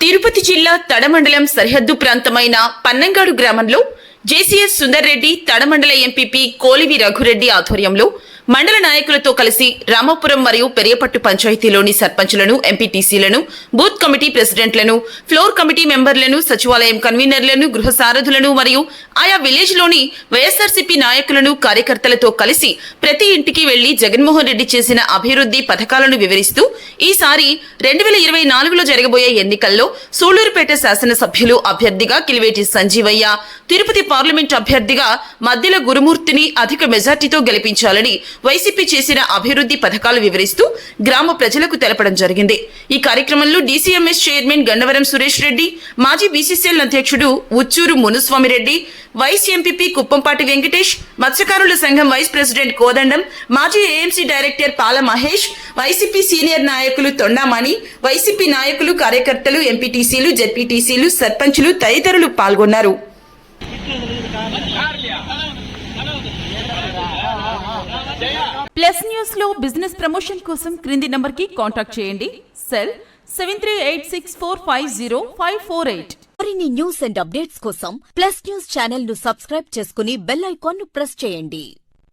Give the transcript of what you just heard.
తిరుపతి జిల్లా తడమండలం సరిహద్దు ప్రాంతమైన పన్నంగాడు గ్రామంలో జేసీఎస్ సుందర్ రెడ్డి తడమండల ఎంపీపీ కోలివి రఘురెడ్డి ఆధ్వర్యంలో మండల నాయకులతో కలిసి రామాపురం మరియు పెరియపట్టు పంచాయతీలోని సర్పంచ్లను ఎంపీటీసీలను బూత్ కమిటీ ప్రెసిడెంట్లను ఫ్లోర్ కమిటీ మెంబర్లను సచివాలయం కన్వీనర్లను గృహ సారథులను మరియు ఆయా విలేజ్లోని వైఎస్ఆర్సీపీ నాయకులను కార్యకర్తలతో కలిసి ప్రతి ఇంటికి వెళ్ళి జగన్మోహన్ రెడ్డి చేసిన అభివృద్ధి పథకాలను వివరిస్తూ ఈసారి రెండు వేల ఇరవై నాలుగులో జరగబోయే ఎన్నికల్లో సూళ్ళూరుపేట శాసనసభ్యులు అభ్యర్థిగా కిలివేటి సంజీవయ్య తిరుపతి పార్లమెంట్ అభ్యర్థిగా మధ్యల గురుమూర్తిని అధిక మెజార్టీతో గెలిపించాలని వైసీపీ చేసిన అభివృద్ధి పథకాలు వివరిస్తూ గ్రామ ప్రజలకు తెలపడం జరిగింది. ఈ కార్యక్రమంలో డీసీఎంఎస్ చైర్మన్ గన్నవరం సురేష్ రెడ్డి మాజీ బీసీసీఎల్ అధ్యక్షుడు ఉచ్చూరు మునుస్వామిరెడ్డి వైస్ ఎంపీపీ కుప్పంపాటి వెంకటేష్ మత్స్యకారుల సంఘం వైస్ ప్రెసిడెంట్ కోదండం మాజీ ఏఎంసీ డైరెక్టర్ పాల మహేష్ వైసీపీ సీనియర్ నాయకులు తొండామణి వైసీపీ నాయకులు కార్యకర్తలు ఎంపీటీసీలు జెడ్పీటీసీలు సర్పంచులు తదితరులు పాల్గొన్నారు. ప్లస్ న్యూస్లో బిజినెస్ ప్రమోషన్ కోసం క్రింది నంబర్కి కాంటాక్ట్ చేయండి. Cell seven three eight six four five zero five four eight. మరిన్ని న్యూస్ అండ్ అప్డేట్స్ కోసం ప్లస్ న్యూస్ ఛానల్ను సబ్స్క్రైబ్ చేసుకుని బెల్ ఐకాన్ను ప్రెస్ చేయండి.